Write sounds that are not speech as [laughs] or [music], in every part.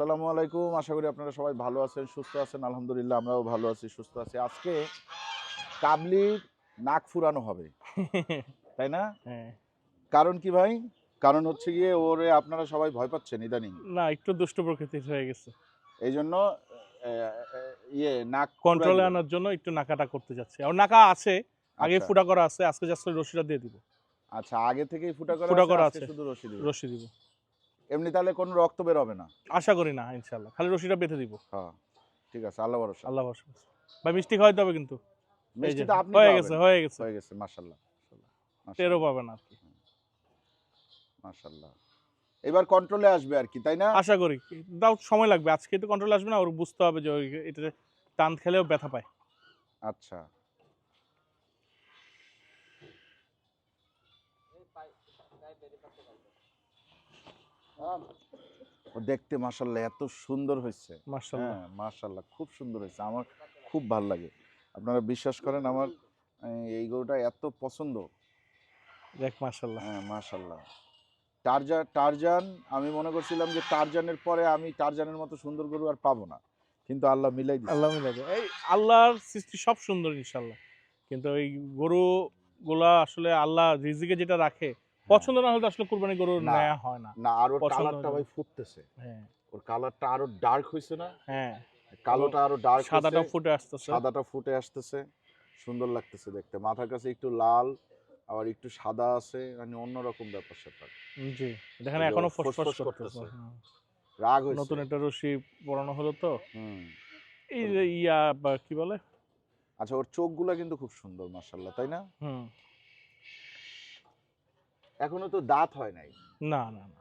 আসসালামু আলাইকুম। আশা করি আপনারা সবাই ভালো আছেন সুস্থ আছেন। আলহামদুলিল্লাহ আমরাও ভালো আছি সুস্থ আছি। আজকে কাবলির নাক ফুরানো হবে [laughs] তাই না? হ্যাঁ। কারণ কি ভাই? কারণ হচ্ছে গিয়ে ওরে আপনারা সবাই ভয় পাচ্ছেন ইদানিং। না একটু দুষ্ট প্রকৃতির হয়ে গেছে। এই জন্য ইয়ে নাক কন্ট্রোলে আনার জন্য একটু নাকাটা করতে যাচ্ছে। আর নাকা আছে আগে আচ্ছা, ফুটা করা আছে আজকে জাস্ট রশিটা দিয়ে দিব। আচ্ছা আগে থেকেই ফুটা করা ফুটা আছে, করা আছে। শুধু রশি দিবে। রশি দিব। এমনি তাহলে কোনো রক্ত বের হবে না। আশা করি না ইনশাল্লাহ খালি রশিটা বেঁধে দিব। হ্যাঁ ঠিক আছে আল্লাহ ভরসা। আল্লাহ ভরসা ভাই মিষ্টি খাওয়াইতে হবে কিন্তু। মিষ্টি তো আপনি হয়ে গেছে হয়ে গেছে। হয়ে গেছে মাশাআল্লাহ টেরও পাবেন আর কি। মাশাআল্লাহ। এবার কন্ট্রোলে আসবে আর কি তাই না? আশা করি। তাও সময় লাগবে। আজকে তো কন্ট্রোল আসবে না ওর বুঝতে হবে যে এটা টান খেলেও ব্যথা পায়। আচ্ছা। দেখতে মাশাল্লাহ এত সুন্দর হয়েছে। হ্যাঁ মাশাল্লাহ খুব সুন্দর হয়েছে। আমার খুব ভালো লাগে। আপনারা বিশ্বাস করেন আমার এই গরুটা এত পছন্দ। দেখ মার্শাল্লাহ হ্যাঁ মাশাল্লাহ টারজান টারজান আমি মনে করছিলাম যে টারজানের পরে আমি টারজানের মতো সুন্দর গরু আর পাবো না। কিন্তু আল্লাহ মিলাই আল্লাহ মিলাবে এই আল্লাহর সৃষ্টি সব সুন্দর ইনশাল্লাহ কিন্তু এই গরু গুলা আসলে আল্লাহ রিজিকে যেটা রাখে পছন্দ না হলে আসলে কুরবানি গরু নেওয়া হয় না। না আর ওর কালারটা ভাই ফুটতেছে। হ্যাঁ। ওর কালারটা আরও ডার্ক হয়েছে না? হ্যাঁ। কালোটা আরও ডার্ক সাদাটা ফুটে আসতেছে। সাদাটা ফুটে আসতেছে। সুন্দর লাগতেছে দেখতে। মাথার কাছে একটু লাল আবার একটু সাদা আছে মানে অন্যরকম ব্যাপার স্যাপার। জি। দেখেন এখনও ফসফস করতেছে। হ্যাঁ। রাগ হয়েছে নতুন একটা রশি পরানো হলো তো। হুম। এই যে ইয়া কি বলে? আচ্ছা ওর চোখগুলা কিন্তু খুব সুন্দর মাশাল্লাহ তাই না? হুম। এখনও তো দাঁত হয় নাই। না না না।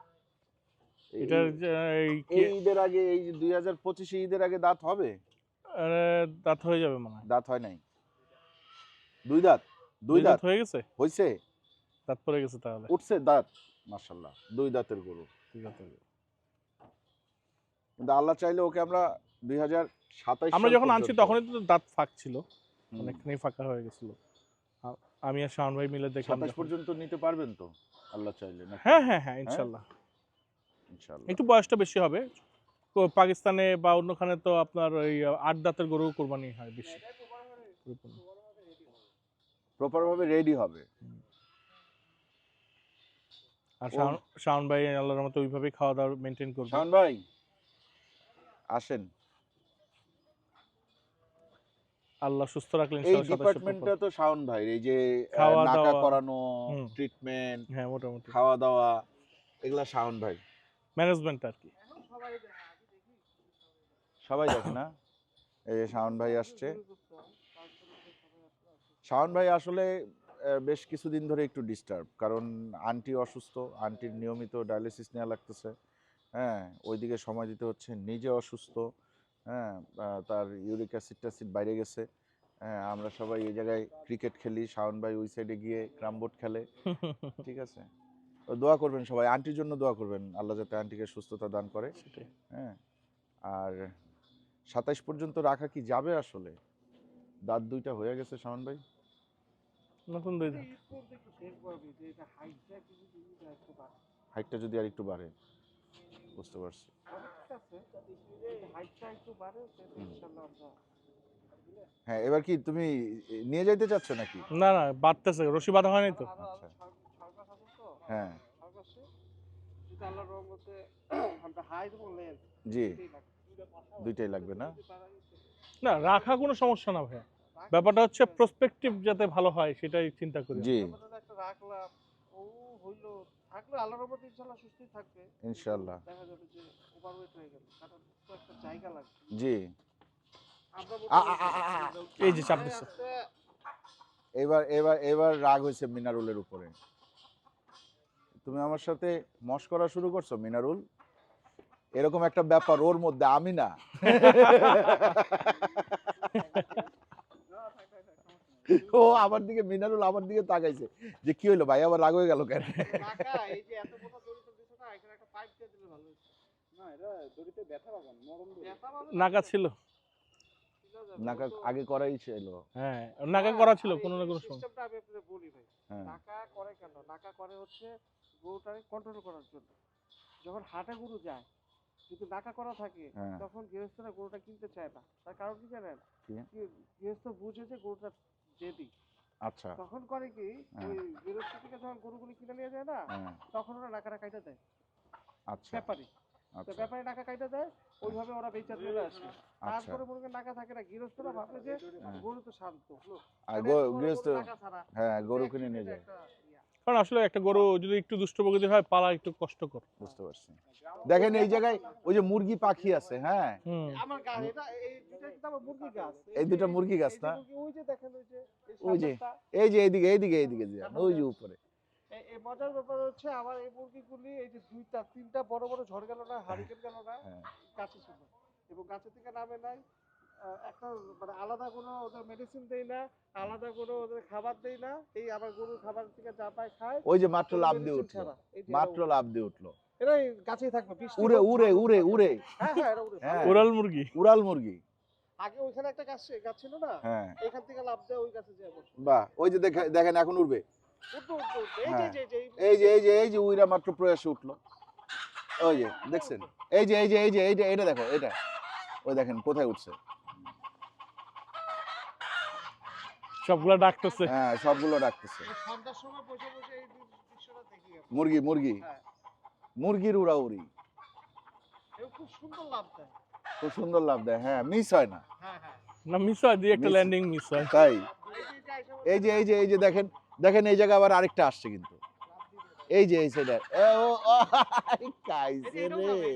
এটার এই ঈদের আগে এই যে দুই হাজার পঁচিশে ঈদের আগে দাঁত হবে? দাঁত হয়ে যাবে মনে হয়। দাঁত হয় নাই? দুই দাঁত? দুই দাঁত হয়ে গেছে? হয়েছে দাঁত পড়ে গেছে তাহলে। উঠছে দাঁত মাশাল্লাহ দুই দাঁতের গরু। ঠিক আছে কিন্তু আল্লাহ চাইলে ওকে আমরা দুই হাজার সাতাইশ আমরা যখন আনছি তখনই তো দাঁত ফাঁক ছিল। অনেকখানি ফাঁকা হয়ে গেছিল। আমি আর শাওন ভাই মিলে দেখলাম সাতাশ পর্যন্ত নিতে পারবেন তো? আল্লাহ চাইলে না হ্যাঁ হ্যাঁ হ্যাঁ ইনশাল্লাহ। ইনশাআল্লাহ একটু বয়সটা বেশি হবে। তো পাকিস্তানে বা অন্যখানে তো আপনার ওই আট দাঁতের গরু কোরবানি হয় বেশি। প্রপার ভাবে রেডি হবে। আর শাওন- ভাই আল্লাহর মতো ওইভাবেই খাওয়া দাওয়া মেনটেন করবে। শাওন ভাই আসেন। আল্লাহ সুস্থ রাখলে এই ডিপার্টমেন্টটা তো শাওন ভাই এই যে খাওয়া নাকা দাওয়া, করানো ট্রিটমেন্ট হ্যাঁ মোটামুটি। খাওয়া দাওয়া এগুলা শাওন ভাই। ম্যানেজমেন্ট আর কি। সবাই দেখে না? এই যে শাওন ভাই আসছে। শাওন ভাই আসলে বেশ কিছুদিন ধরে একটু ডিস্টার্ব কারণ আন্টি অসুস্থ আন্টির নিয়মিত ডায়ালিসিস নেওয়া লাগতেছে। হ্যাঁ ওইদিকে সময় দিতে হচ্ছে নিজে অসুস্থ। হ্যাঁ তার ইউরিক অ্যাসিড ট্যাসিড বাইরে গেছে। হ্যাঁ আমরা সবাই এই জায়গায় ক্রিকেট খেলি শাওন ভাই ওই সাইডে গিয়ে ক্রামবোর্ড খেলে। [laughs] ঠিক আছে? তো দোয়া করবেন সবাই আন্টির জন্য দোয়া করবেন আল্লাহ যাতে আন্টিকে সুস্থতা দান করে। হ্যাঁ আর সাতাইশ পর্যন্ত রাখা কি যাবে আসলে? দাঁত দুইটা হয়ে গেছে শাওন ভাই? নতুন দুই দাঁত। হাইটটা যদি আর একটু বাড়ে। বুঝতে পারছি। হ্যাঁ এবার কি তুমি নিয়ে যাইতে চাচ্ছ নাকি? না না বাড়তেছে রশি বাঁধা হয়নি তো। আচ্ছা। হ্যাঁ। জি। দুইটাই লাগবে। না? না রাখা কোনো সমস্যা না ভাইয়া। ব্যাপারটা হচ্ছে প্রসপেক্টিভ যাতে ভালো হয় সেটাই চিন্তা করি। জি। রাখলাম। ও হইল থাকলে আল্লাহর ইনশাআল্লাহ সুস্থই থাকবে ইনশাল্লাহ দেখা যাবে যে ওভারওয়েট হয়ে গেল কারণ তো একটা জায়গা লাগবে জি। এই যে চাপ। এবার এবার এবার রাগ হয়েছে মিনারুলের উপরে তুমি আমার সাথে মস্করা শুরু করছ মিনারুল এরকম একটা ব্যাপার ওর মধ্যে আমি না [laughs] ও আমার দিকে মিনারুল আমার দিকে তাকাইছে। যে কি হইল ভাই? আবার রাগ হয়ে গেল কেন? টাকা এই যে এত কথা দড়ি তো দিছো না এখানে একটা পাইপ দিয়ে দিলে ভালো হতো না এটা দড়িতে ব্যথা পাবেন নরম দড়ি। ব্যথা পাবেন নাকা ছিল। নাকা আগে করাই ছিল। হ্যাঁ নাকা করা ছিল কোনো না কোনো সময়। সিস্টেমটা আমি আপনাদের বলি ভাই হ্যাঁ। নাকা করে কেন? নাকা করে হচ্ছে গরুটাকে কন্ট্রোল করার জন্য। যখন হাঁটা গরু যায় যদি নাকা করা থাকে হ্যাঁ। তখন গৃহস্থরা গরুটা কিনতে চায় না। তার কারণ কি জানেন? গৃহস্থ বুঝে যে গরুটা জেদি আচ্ছা। তখন করে কি হ্যাঁ। ওই গৃহস্থ থেকে যখন গরুগুলি কিনে নিয়ে যায় না হ্যাঁ। তখন ওরা নাকাটা কাইটা দেয়। আচ্ছা। ব্যাপারে। তো আচ্ছা। ব্যাপারী নাকা কাইটা দেয় ওইভাবে ওরা বেচা চলে আসে। আচ্ছা। তারপরে মনে করেন নাকা থাকে না গৃহস্থরা ভাবে যে হ্যাঁ। গরু তো শান্ত মানে গৃহস্থ। হ্যাঁ গরু কিনে নিয়ে যায়। কারণ আসলে একটা গরু যদি একটু দুষ্ট প্রকৃতির হয় পালা একটু কষ্টকর। বুঝতে পারছি। দেখেন এই জায়গায় ওই যে মুরগি পাখি আছে হ্যাঁ? এই দুটা মুরগি গাছ। এই দুটো মুরগি গাছ না? ওই যে দেখেন ওই যে এই যে। এইদিকে এইদিকে এইদিকে যান ওই যে উপরে। মজার ব্যাপার হচ্ছে আমার এই মুরগিগুলি এই যে দুইটা তিনটা বড় বড় ঝড় গেল না হারিকেন গেল না হ্যাঁ। গাছে ছিল এবং গাছে থেকে নামে নাই একটা মানে আলাদা কোনো ওদের মেডিসিন দেই না আলাদা কোনো ওদের খাবার দেই না এই আবার গরুর খাবার থেকে যা পায় খায় ওই যে মাত্র লাভ দিয়ে উঠল। মাত্র লাভ দিয়ে উঠল। এরা এই গাছেই থাকবে উড়ে উড়ে উড়ে উড়ে। হ্যাঁ হ্যাঁ এরা উড়ে। হ্যাঁ। উড়াল মুরগি। উড়াল মুরগি। আগে ওইখানে একটা গাছ গাছ ছিল না? হ্যাঁ। এখান থেকে লাভ দেয় ওই গাছে যায় বসে বাহ ওই যে দেখে দেখেন এখন উঠবে এই যে হ্যাঁ। এই যে এই যে এই যে এই যে উইরা মাত্র প্রয়াসে উঠল। ওই যে দেখছেন? এই যে এই যে এই যে এই যে এটা দেখো এটা ওই দেখেন কোথায় উঠছে? সবগুলা ডাকতেছে হ্যাঁ সবগুলো ডাকতেছে। মুরগি মুরগি হ্যাঁ মুরগির উড়াউড়ি এও খুব সুন্দর লাভ দেয় খুব সুন্দর লাভ দেয় হ্যাঁ মিস হয় না হ্যাঁ হ্যাঁ না মিস হয় দিয়ে একটা ল্যান্ডিং মিস হয় তাই এই যে এই যে এই যে দেখেন দেখেন এই জায়গায় আবার আরেকটা আসছে কিন্তু। এই যে এই সাইডে ও কাইছে রে।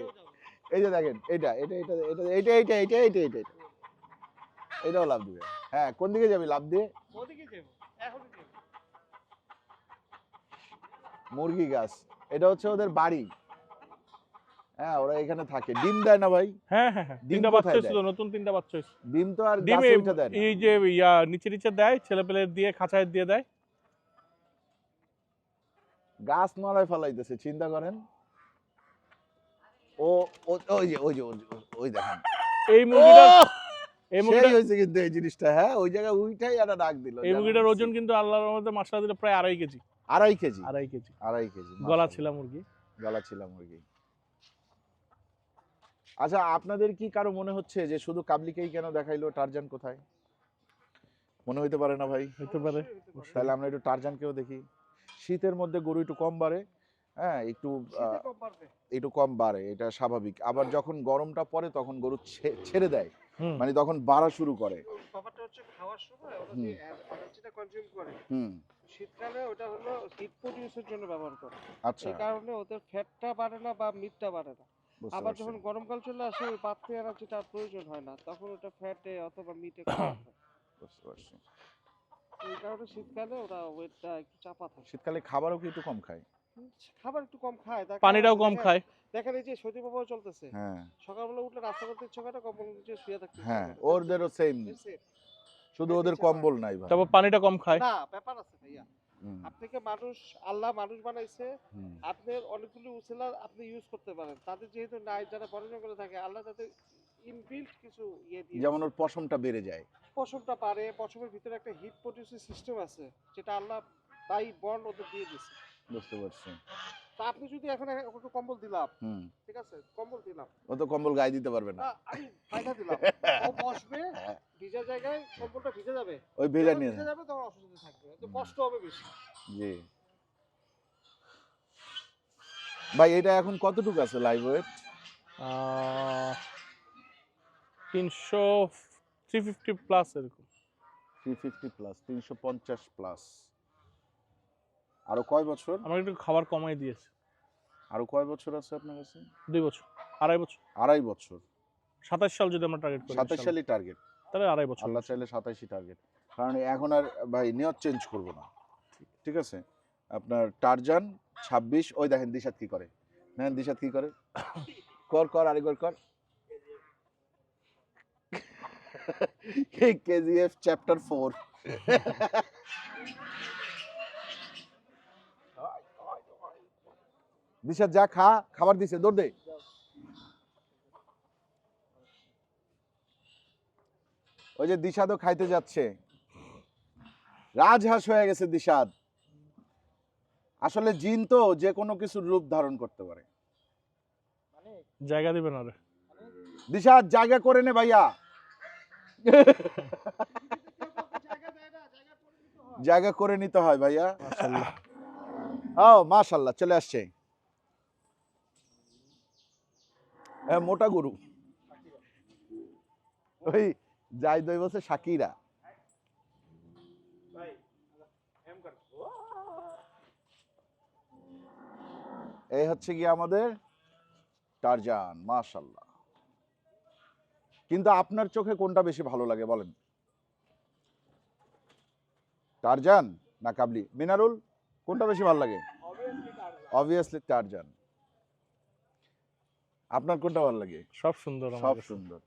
এই যে দেখেন এটা এটা এটা এটা এটা এটা এটা এটা এটা এটা এটাও লাভ দিবে। হ্যাঁ কোন দিকে যাবি? লাভ দিয়ে। মুরগি গাছ। এটা হচ্ছে ওদের বাড়ি। হ্যাঁ ওরা এখানে থাকে। ডিম দেয় না ভাই? হ্যাঁ হ্যাঁ হ্যাঁ। তিনটা বাচ্চা হয়েছিল নতুন তিনটা বাচ্চা ডিম তো আর ডিম গাছে এই- উঠে দেয় এই যে ইয়া নিচে নিচে দেয় ছেলে পেলে দিয়ে খাঁচায় দিয়ে দেয়। গাছ নড়ায় ফেলাইতেছে চিন্তা করেন। ও ও- ওই যে ওই যে ওই দেখেন। এই মুরগিটার ওহ! এই মুরগিটা হয়েছে কিন্তু এই জিনিসটা হ্যাঁ ওই জায়গায় উইটাই একটা ডাক দিল এই মুরগিটার ওজন কিন্তু আল্লাহর মধ্যে মাসলা দিলে প্রায় আড়াই কেজি। আড়াই কেজি। আড়াই কেজি। আড়াই কেজি গলা ছিল মুরগি। গলা ছিল মুরগি। আচ্ছা আপনাদের কি কারও মনে হচ্ছে যে শুধু কাবলিকেই কেন দেখাইলো টারজান কোথায়? মনে হইতে পারে না ভাই? হইতে পারে পারে। তাহলে আমরা একটু টারজানকেও দেখি। শীতের মধ্যে গরু একটু কম বাড়ে হ্যাঁ একটু কম একটু কম বাড়ে এটা স্বাভাবিক। আবার যখন গরমটা পড়ে তখন গরু ছেড়ে দেয়। মানে তখন বাড়া শুরু করে। ব্যাপারটা হচ্ছে খাওয়ার সময় ওরা যে এনার্জিটা কনজিউম করে হুম। শীতকালে ওটা হলো হিট প্রডিউসের জন্য ব্যবহার করে। আচ্ছা। এই কারণে ওদের ফ্যাটটা বাড়ে না বা মিটটা বাড়ে না। আবার যখন গরমকাল চলে আসে ওই বাড়তি এনার্জিটা আর প্রয়োজন হয় না। তখন ওটা ফ্যাটে অথবা মিটে কম হয়। বুঝতে পারছি। এই কারণে শীতকালে ওরা ওয়েটটা একটু চাপা থাকে। শীতকালে খাবারও কি একটু কম খায়? খাবার একটু কম খায় তার পানিটাও কম খায়। দেখেন এই যে সৌদি প্রবাহ চলতেছে। হ্যাঁ। সকালবেলা উঠলে রাস্তা করতে ইচ্ছা করে কম্বল নিচে শুয়ে থাকতে হ্যাঁ। ওদেরও সেম শুধু ওদের কম্বল নাই ভাই। তারপর পানিটা কম খায়। না ব্যাপার আছে ভাইয়া। আপনাকে মানুষ আল্লাহ মানুষ বানাইছে। আপনার অনেকগুলো উসিলা আপনি ইউজ করতে পারেন। তাদের যেহেতু নাই যারা থাকে আল্লাহ তাদের ইনবিল্ট কিছু ইয়ে দিয়ে যেমন ওর পশমটা বেড়ে যায়। পশমটা পারে পশমের ভিতরে একটা হিট প্রডিউসিং সিস্টেম আছে যেটা আল্লাহ বাই বর্ন ওদের দিয়ে দিচ্ছে বুঝতে পারছি। তা আপনি যদি এখন ওকে কম্বল দিলাম হুম। ঠিক আছে? কম্বল দিলাম। ও তো কম্বল গায়ে দিতে পারবে না। আমি পায়খা দিলাম। ও বসবে ভিজা জায়গায় কম্বলটা ভিজে যাবে। ওই ভেজা নিয়ে ভিজে যাবে। তখন অসুবিধা থাকবে। তো কষ্ট হবে বেশি। জি। ভাই এটা এখন কতটুকু আছে লাইভ ওয়েট আহ, তিনশো থ্রি ফিফটি প্লাস এরকম। থ্রি ফিফটি প্লাস তিনশো পঞ্চাশ প্লাস। আরও কয় বছর? আমার একটু খাবার কমাই দিয়েছে। আরও কয় বছর আছে আপনার কাছে? দুই বছর আড়াই বছর। আড়াই বছর। সাতাশ সাল যদি আমরা টার্গেট করি সাতাশ সালই টার্গেট তাহলে আড়াই বছর। আল্লাহ চাইলে সাতাশই টার্গেট কারণ এখন আর ভাই নিয়ত চেঞ্জ করব না। ঠিক আছে? আপনার টারজান ছাব্বিশ ওই দেখেন দিশাত কি করে। দেখেন দিশাত কি করে? কর কর আরেকবার কর। কেজিএফ চ্যাপ্টার ফোর দিশাত যা খা খাবার দিছে দৌড় দে। ওই যে দিশাদও খাইতে যাচ্ছে। রাজহাঁস হয়ে গেছে দিশাদ আসলে জিন তো যে কোনো কিছুর রূপ ধারণ করতে পারে। জায়গা দিবেন আরে। দিশা জায়গা করে নে ভাইয়া। জায়গা করে নিতে হয় ভাইয়া। ও মাশাল্লাহ চলে আসছে। এ, মোটা গরু। ওই যাই দই বসে সাকিরা এই হচ্ছে কি আমাদের টারজান মাশাল্লাহ কিন্তু আপনার চোখে কোনটা বেশি ভালো লাগে বলেন? টারজান না কাবলি? মিনারুল কোনটা বেশি ভালো লাগে? Obviously Tarzan. আপনার কোনটা ভালো লাগে? সব সুন্দর সব সুন্দর।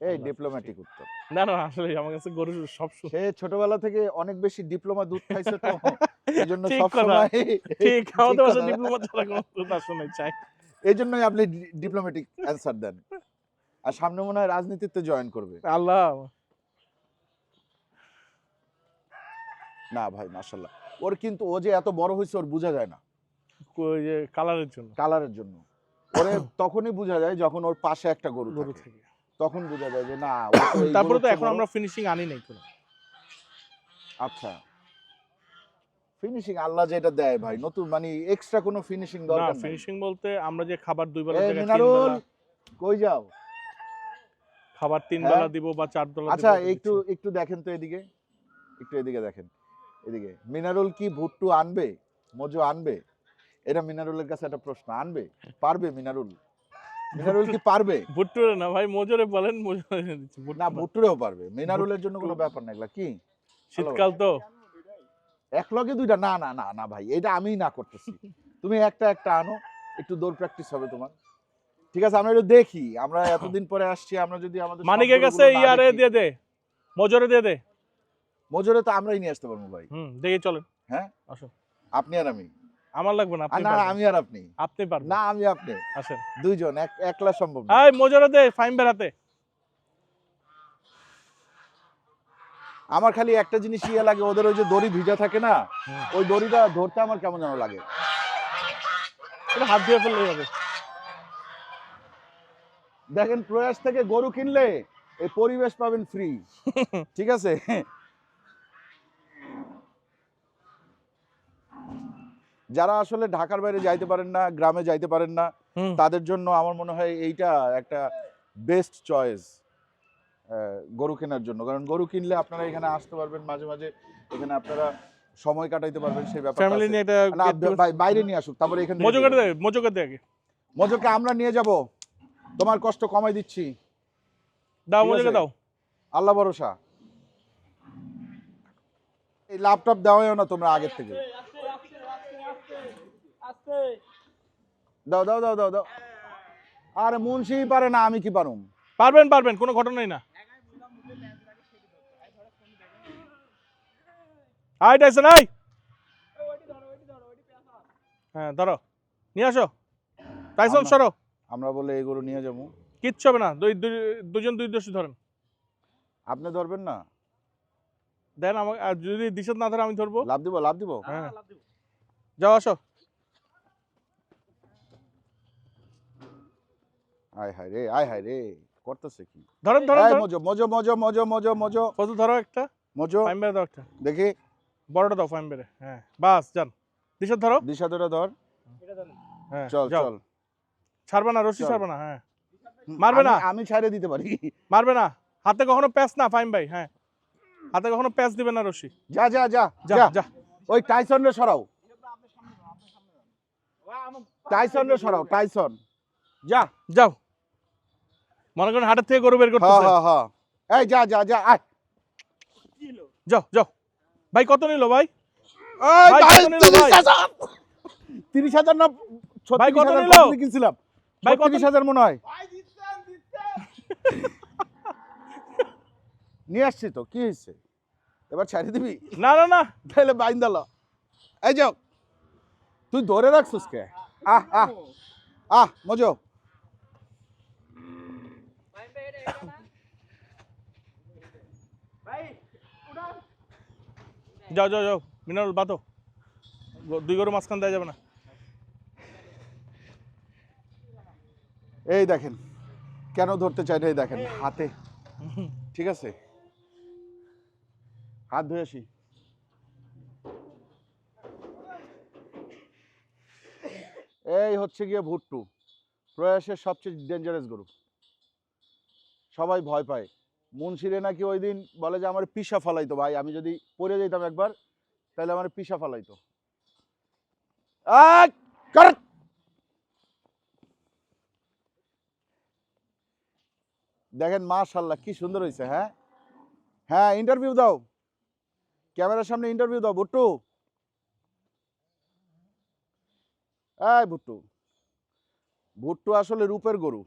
এই ডিপ্লোম্যাটিক উত্তর। না না আসলে আমার কাছে গরু সব সুন্দর। সে ছোটবেলা থেকে অনেক বেশি ডিপ্লোমা দুধ খাইছে তো [laughs] সব সময় [laughs] ঠিক আমাদের ডিপ্লোমা ছাড়া কোনো দুধ আসলে চাই। এই জন্যই আপনি ডিপ্লোম্যাটিক অ্যান্সার দেন। আর সামনে মনে হয় রাজনীতিতে জয়েন করবে। আল্লাহ। না ভাই মাশাল্লাহ ওর কিন্তু ও যে এত বড় হয়েছে ওর বোঝা যায় না। কালারের জন্য। কালারের জন্য। ওরে তখনই বোঝা যায় যখন ওর পাশে একটা গরু গরু থাকে। তখন বোঝা যায় যে না [coughs] তারপরে তো এখন আমরা ফিনিশিং আনি নাই কোনো। আচ্ছা। ফিনিশিং আল্লাহ যেটা দেয় ভাই নতুন মানে এক্সট্রা কোনো ফিনিশিং দরকার নাই। ফিনিশিং বলতে আমরা যে খাবার দুই বেলা তিন কই যাও? খাবার তিন হ্যাঁ? বেলা দিব বা চার বেলা আচ্ছা একটু একটু দেখেন তো এদিকে। একটু এদিকে দেখেন। এদিকে। মিনারুল কি ভুট্টু আনবে? মজু আনবে? এটা মিনারুলের কাছে একটা প্রশ্ন আনবে? পারবে মিনারুল? মিনারুল কি পারবে? ভুট্টুরে না ভাই মজুরে বলেন মজুরে না। ভুট্টুরেও পারবে। মিনারুলের জন্য কোনো ব্যাপার না এগুলা কি? শীতকাল তো। এক লগে দুইটা না না না না ভাই এটা আমিই না করতেছি। তুমি একটা একটা আনো একটু দৌড় প্র্যাকটিস হবে তোমার। ঠিক আছে আমরা একটু দেখি আমরা এতদিন পরে আসছি আমরা যদি আমাদের মানিকের কাছে ইয়ারে দিয়ে দে মজরে দিয়ে দে। মজুরে তো আমরাই নিয়ে আসতে পারব ভাই। হুম দেখে চলেন। হ্যাঁ? আসুন আপনি আর আমি। আমার লাগবে না আপনি না আমি আর আপনি। আপনি পারবেন। না আমি আপনি। আসেন। দুইজন এক একলা সম্ভব না। এই মজুরে দে ফাইন বেড়াতে। আমার খালি একটা জিনিস ইয়ে লাগে ওদের ওই যে দড়ি ভিজা থাকে না ওই দড়িটা ধরতে আমার কেমন যেন লাগে। হাত দিয়ে ফেললে হবে। দেখেন প্রয়াস থেকে গরু কিনলে এই পরিবেশ পাবেন ফ্রি [laughs] ঠিক আছে? যারা আসলে ঢাকার বাইরে যাইতে পারেন না গ্রামে যাইতে পারেন না তাদের জন্য আমার মনে হয় এইটা একটা বেস্ট চয়েস গরু কেনার জন্য। কারণ গরু কিনলে আপনারা এখানে আসতে পারবেন মাঝে মাঝে এখানে আপনারা সময় কাটাইতে পারবেন সেই ফ্যামিলি নিয়ে বাই- বাইরে নিয়ে আসুক তারপরে এখানে আগে মজুকে আমরা নিয়ে যাব। তোমার কষ্ট কমাই দিচ্ছি। দাও ঠিক দাও। আল্লাহ ভরসা। এই ল্যাপটপ দেওয়াও না তোমরা আগের থেকে। দাও দাও দাও দাও দাও। আরে মুন্সি পারে না আমি কি পারুম? পারবেন পারবেন কোনো ঘটনাই না। হ্যাঁ ধরো। নিয়ে আসো। টাইসন সরো। আমরা বলে এই গরু নিয়ে যাব। কিচ্ছু হবে না। দুই দুজন দুই দোষী ধরেন। আপনি ধরবেন না? দেন আমাকে আর যদি দিশত না ধরে আমি ধরবো। লাভ দিব লাভ দিব। হ্যাঁ। যাও আসো। আয় হায় রে আয় হায় রে করতেছে কি? ধরেন ধরেন মজো মজো মজো মজো মজো মজো। ফজল ধরো একটা। মজো। ফাইন বেড়ে দাও একটা। দেখি। বড়টা দাও ফাইন বেড়ে। হ্যাঁ বাস যান। দিশত ধরো। দিশা ধরে ধর। হ্যাঁ চল যাও। চল। ছাড়বে না রশি চল। ছাড়বে না হ্যাঁ। মারবে আমি- না। আমি ছাড়ে দিতে পারি। মারবে না। হাতে কখনো প্যাচ না ফাইন ভাই হ্যাঁ। হাতে কখনো প্যাচ দিবে না রশি। যা যা যা যা যা। যা। ওই টাইসন রে সরাও। টাইসন রে সরাও টাইসন। যা। যাও। মনে করেন হাটের থেকে গরু বের হ্যাঁ করতেছে। হ্যাঁ হ্যাঁ এই যা যা যা আয়। যাও যাও। ভাই কত নিল ভাই? 30,000 30,000 না 36,000 নিলো? কিনছিলাম। ভাই, কত- 36,000 মনে হয়। নিয়ে আসছি তো কি হয়েছে? এবার ছাড়ি দিবি? না না না। তাহলে বাইন দাল এই যাও। তুই ধরে রাখছিস কে? আহ আহ আহ মজো। যাও যাও যাও। মিনারুল বাতো দুই গরু মাঝখান দেওয়া যাবে না। এই দেখেন, কেন ধরতে চাই না এই দেখেন, হাতে। ঠিক আছে? হাত ধুয়ে আসি। এই হচ্ছে গিয়ে ভুট্টু। প্রয়াসের সবচেয়ে ডেঞ্জারাস গরু। সবাই ভয় পায়। মুন্সিরে নাকি ওই দিন বলে যে আমার পিসা ফালাইতো ভাই, আমি যদি পড়ে যেতাম একবার, তাহলে আমার পিসা ফালাইতো! দেখেন মাশাল্লাহ কি সুন্দর হয়েছে হ্যাঁ? হ্যাঁ ইন্টারভিউ দাও। ক্যামেরার সামনে ইন্টারভিউ দাও ভুট্টু এই ভুট্টু ভুট্টু আসলে রূপের গরু।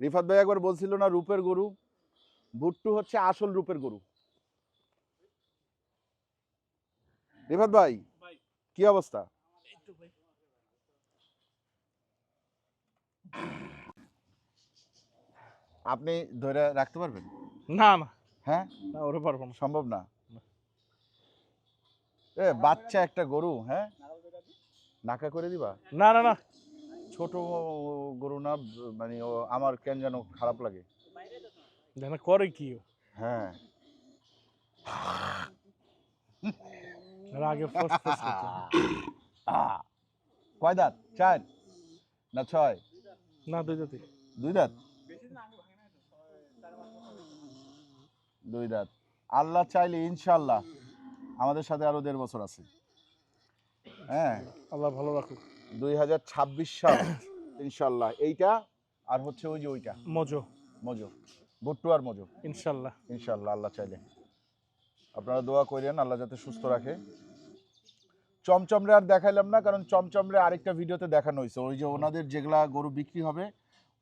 রিফাত ভাই একবার বলছিল না রূপের গরু? ভুট্টু হচ্ছে আসল রূপের গরু। রিফাত ভাই। কি অবস্থা? আপনি ধরে রাখতে পারবেন? না না। হ্যাঁ? না ওরে পারব না। সম্ভব না? এ বাচ্চা একটা গরু হ্যাঁ? নাকা করে দিবা? না না না। ছোট গরু না মানে আমার কেন যেন খারাপ লাগে? জানা করে কি হ্যাঁ আগে! কয় দাঁত চার না ছয় না দুই জাতি দুই দাঁত দুই দাঁত আল্লাহ চাইলে ইনশাল্লাহ আমাদের সাথে আরও দেড় বছর আছে হ্যাঁ আল্লাহ ভালো রাখুক দুই হাজার ছাব্বিশ সাল [coughs] ইনশাল্লাহ এইটা আর হচ্ছে ওই যে ওইটা। মজো মজো ভুট্টু আর মজো ইনশাল্লাহ। ইনশাল্লাহ আল্লাহ চাইলে। আপনারা দোয়া করেন আল্লাহ যাতে সুস্থ রাখে। চমচমরে আর দেখাইলাম না কারণ চমচমরে আরেকটা ভিডিওতে দেখানো হয়েছে। ওই যে ওনাদের যেগুলা গরু বিক্রি হবে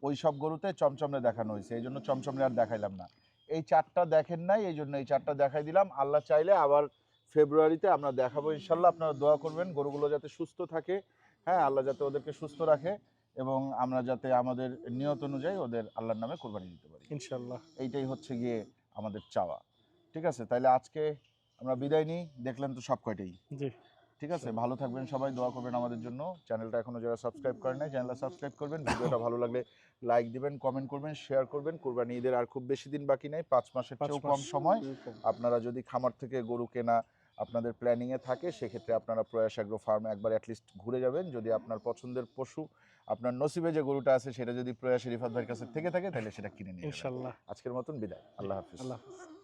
ওই সব গরুতে চমচমরে দেখানো হয়েছে। এই জন্য চমচমরে আর দেখাইলাম না। এই চারটা দেখেন নাই এই জন্য এই চারটা দেখাই দিলাম। আল্লাহ চাইলে আবার ফেব্রুয়ারিতে আমরা দেখাবো ইনশাল্লাহ। আপনারা দোয়া করবেন গরুগুলো যাতে সুস্থ থাকে। হ্যাঁ আল্লাহ যাতে ওদেরকে সুস্থ রাখে। এবং আমরা যাতে আমাদের নিয়ত অনুযায়ী ওদের আল্লাহর নামে কোরবানি দিতে পারি। ইনশাল্লাহ এইটাই হচ্ছে গিয়ে আমাদের চাওয়া। ঠিক আছে? তাইলে আজকে আমরা বিদায় নিই। দেখলেন তো সব কয়টাই? জি। ঠিক আছে? ভালো থাকবেন সবাই দোয়া করবেন আমাদের জন্য। চ্যানেলটা এখনও যারা সাবস্ক্রাইব করেন নাই চ্যানেলটা সাবস্ক্রাইব করবেন। ভিডিওটা ভালো লাগলে লাইক দিবেন কমেন্ট করবেন শেয়ার করবেন। কোরবানি ঈদের আর খুব বেশি দিন বাকি নেই পাঁচ মাসের চেয়েও কম সময়। আপনারা যদি খামার থেকে গরু কেনা আপনাদের প্ল্যানিংয়ে থাকে সেক্ষেত্রে আপনারা প্রয়াস অ্যাগ্রো ফার্মে একবার অ্যাটলিস্ট ঘুরে যাবেন। যদি আপনার পছন্দের পশু আপনার নসিবে যে গরুটা আছে সেটা যদি প্রয়াস রিফাত ভাইয়ের কাছে থেকে থাকে তাহলে সেটা কিনে নিন। ইনশাল্লাহ। আজকের মতন বিদায়। আল্লাহ হাফিজ। আল্লাহ হাফিজ।